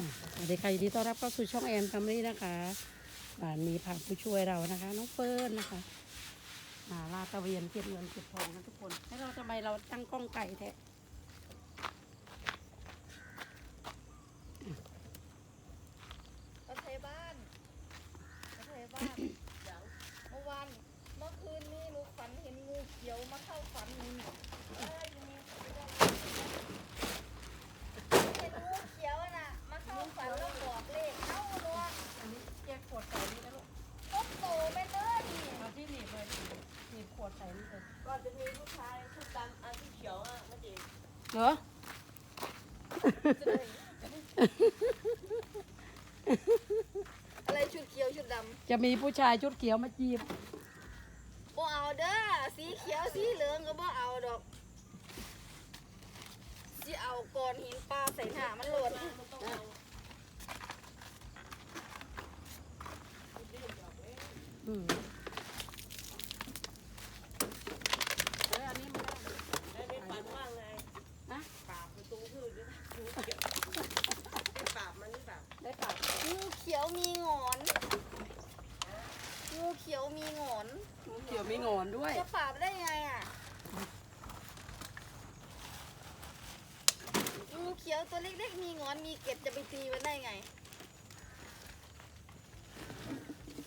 สวัสดีค่ะยินดีต้อนรับเข้าสู่ช่องแอนแฟมิลี่นะคะอ่ามีผักผู้ช่วยเรานะคะ น้องเฟิร์นนะคะมาลาตะเวียนเก็บเงินเก็บทองนะทุกคนให้เราทำไมเราตั้งกล้องไก่แท้ มาเทบ้านมาเทบ้านเมื่อวานเมื่อคืนนี้หนูฝันเห็นงูเขียวมาเข้าฝันหนูเอ้ยงูเห็นงูเขียวน่ะ มาเข้าฝันแล้วบอกเลขเอ้าหนู อันนี้แยกขวดใส่นี่นะลูก ก็โตไปเลยนี่ เอาที่หนีบเลยหนีบขวดใส่นี่เลย ก่อนจะมีผู้ชายชุดดำอันที่เขียวอะมาจี เหรอ อะไรชุดเขียวชุดดจะมีผู้ชายชุดเขียวมาจีบำบ่เอาเด้อสีเขียวสีเหลืองก็บ่เอาดอกสิเอาก่อนหินปลาใส่หน้ามันหล่นมันต้องเอาอืมเอออันนี้ไม่ได้ ได้ในฝันว่าไง นะ ปราบประตูพืชด้วยนะงูเขียวได้ปราบมันหรือเปล่า ได้เปล่า งู เขียวมีหงอนงูเขียวมีหงอนงูเขียวมีหงอนด้วย จะปราบได้ไงอะงูเขียวตัวเล็กๆมีงอนมีเกล็ดจะไปตีมันได้ไง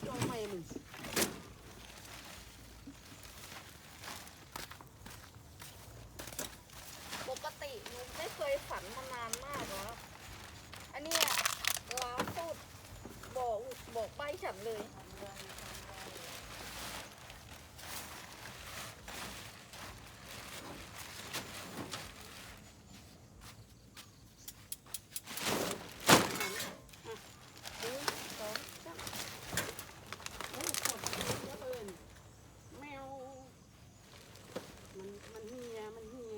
ลงไปมึง ปกติหนูไม่เคยฝันมานานมากแล้ว อันเนี้ยล้าสุดบอกบอกใบ ฉันเลยหนึ่งสองสามโอ้ขวดเยอะเลยแมวมันมันเฮียมันเฮีย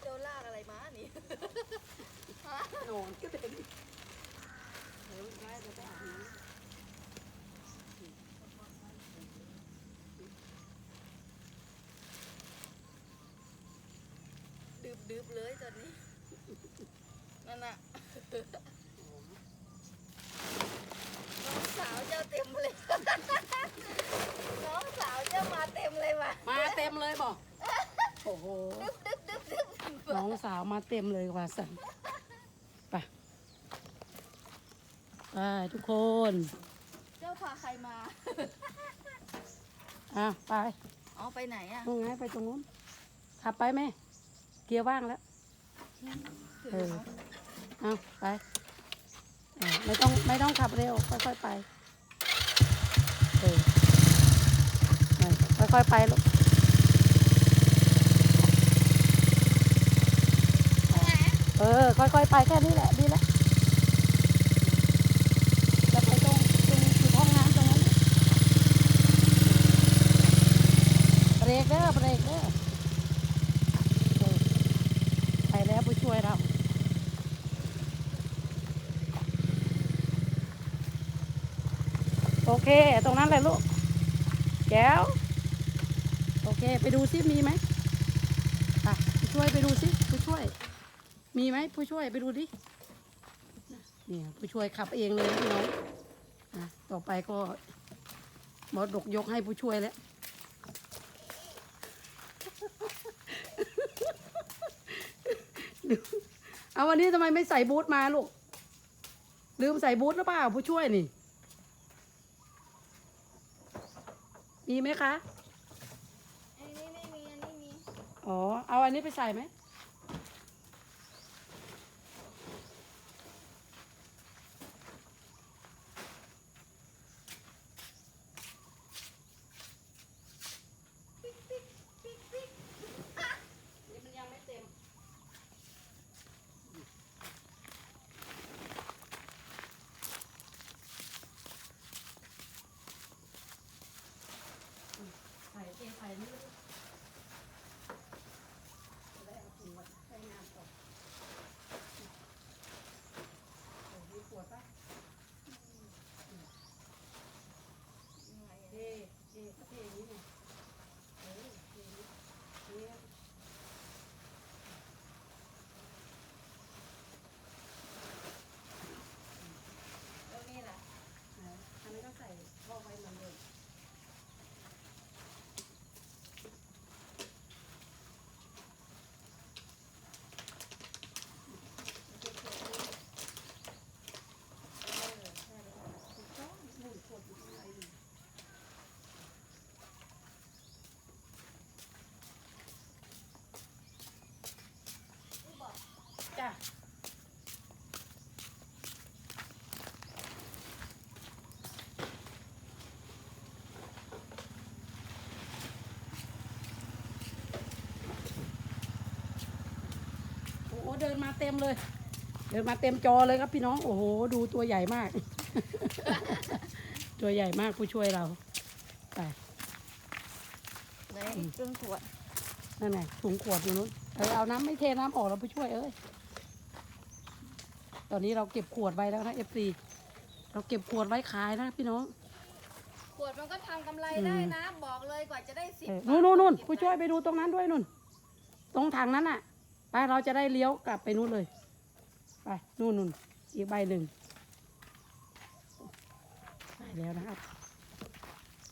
เจ้าลากอะไรมานี่นอนก็เด็นเดี๋ยวได้จะไปอาบน้ำ ดืบดืบๆเลยตอนนี้ นั่นน่ะน้องสาวเจ้าเต็มเลย น้องสาวเจ้ามาเต็มเลยว่ะมาเต็มเลยบอกโอ้โห ดึบดึบดึบดึบน้องสาวมาเต็มเลยว่าสันไป ไปทุกคน เจ้าพาใครมา อะไปเอาไปไหนอะนู่นไงไปตรงนู้น ขับไปไหม เกียร์ว่างแล้ว เออ เอาไปเออไม่ต้องไม่ต้องขับเร็ว ค่อยๆไป เออเออค่อยๆไปลูกไหนเออ ค่อยๆไปแค่นี้แหละ ดีแล้วจะไปตรงตรงจุดห้องน้ำตรงนั้นเบรกเด้อเบรกเด้อเออไปแล้วผู้ช่วยเรา โอเค ตรงนั้นเลยลูกแก้วโอเค ไปดูซิมีไหมอะผู้ช่วยไปดูซิผู้ช่วย มีไหมผู้ช่วยไปดูดิเนี่ยผู้ช่วยขับเองเลยนะพี่น้องอะต่อไปก็หมอดกยกให้ผู้ช่วยแล้วเอาวันนี้ทำไมไม่ใส่บูทมาลูก ลืมใส่บูทหรือเปล่าผู้ช่วยนี่ มีไหมคะ อันนี้ไม่มี อันนี้มี อ๋อ เอาอันนี้ไปใส่ไหม เดินมาเต็มเลย เดินมาเต็มจอเลยครับพี่น้อง โอ้โห ดูตัวใหญ่มาก ตัวใหญ่มากผู้ช่วยเรา ไปไหนเครื่องขวดนั่นไงถุงขวดอยู่นู้นเออเอาน้ำไม่เทน้ำออกแล้วผู้ช่วยเอ้ย ตอนนี้เราเก็บขวดไว้แล้วนะเอฟซีเราเก็บขวดไว้ขายนะพี่น้อง ขวดมันก็ทำกำไรอืมได้นะ บอกเลยกว่าจะได้สิบเออบาทนู่นนู่นนู่นเก็บผู้ช่วยไปดูตรงนั้นด้วยนู่น ตรงถังนั้นอะไป เราจะได้เลี้ยวกลับไปนู่นเลย ไปนู่นนู่นอีกใบหนึ่งไปแล้วนะครับ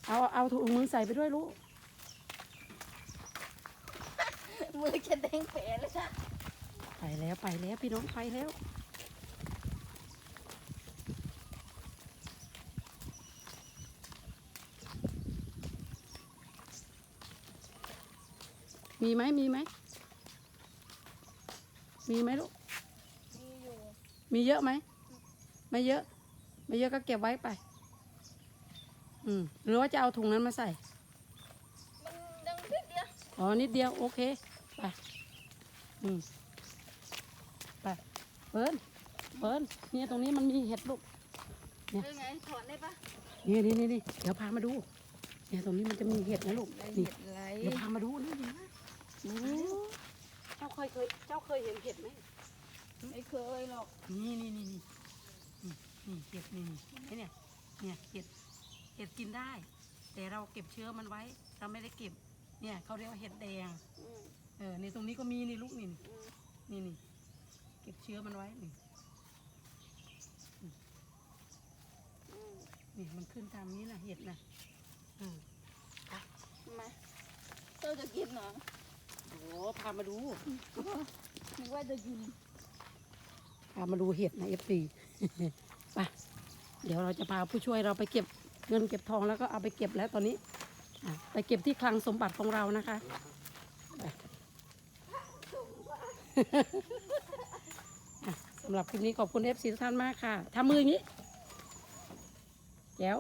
เอาเอาถุงมือใส่ไปด้วยลูกมือจะเด้งเป๋เลยค่ะไปแล้วไปแล้วพี่น้องไปแล้วมีไหมมีไหม มีไหมลูก มีอยู่มีเยอะไหม ไม่เยอะ ไม่เยอะก็เก็บไว้ไป อืม หรือว่าจะเอาถุงนั้นมาใส่ มันดังนิดเดียวอ๋อ นิดเดียว โอเค ไป อืม ไปเฟิร์นเฟิร์นเนี่ยตรงนี้มันมีเห็ดลูก เนี่ย เป็นไงถอนได้ปะนี่นี่นี่นี่เดี๋ยวพามาดู เนี่ยตรงนี้มันจะมีเห็ดนะลูกได้นี่เห็ดไรเดี๋ยวพามาดูนี่เห็นไหมเจ้า เคยเคยเจ้าเคยเห็นเห็ดไหมไม่เคยหรอกนี่นี่นี่นี่นี่นี่เห็ดนี่นี่เห็นไหมเนี่ยเนี่ยเห็ดเห็ดกินได้ แต่เราเก็บเชื้อมันไว้ เราไม่ได้เก็บ เนี่ยเขาเรียกว่าเห็ดแดงอืมเออในตรงนี้ก็มีนี่ลูกนี่อืมนี่นี่เก็บเชื้อมันไว้นี่อืมนี่มันขึ้นตามนี้นะเห็ดนะอืมมาเจ้าจะกินเหรอ โอ้พามาดูนึกว่าจะกินพามาดูเห็ดนะเอฟซีไปเดี๋ยวเราจะพาผู้ช่วยเราไปเก็บเงินเก็บทองแล้วก็เอาไปเก็บแล้วตอนนี้อะไปเก็บที่คลังสมบัติของเรานะคะไปอะสำหรับคลิปนี้ขอบคุณเอฟซีทุกท่านมากค่ะทำมืออย่างนี้แจ๋ว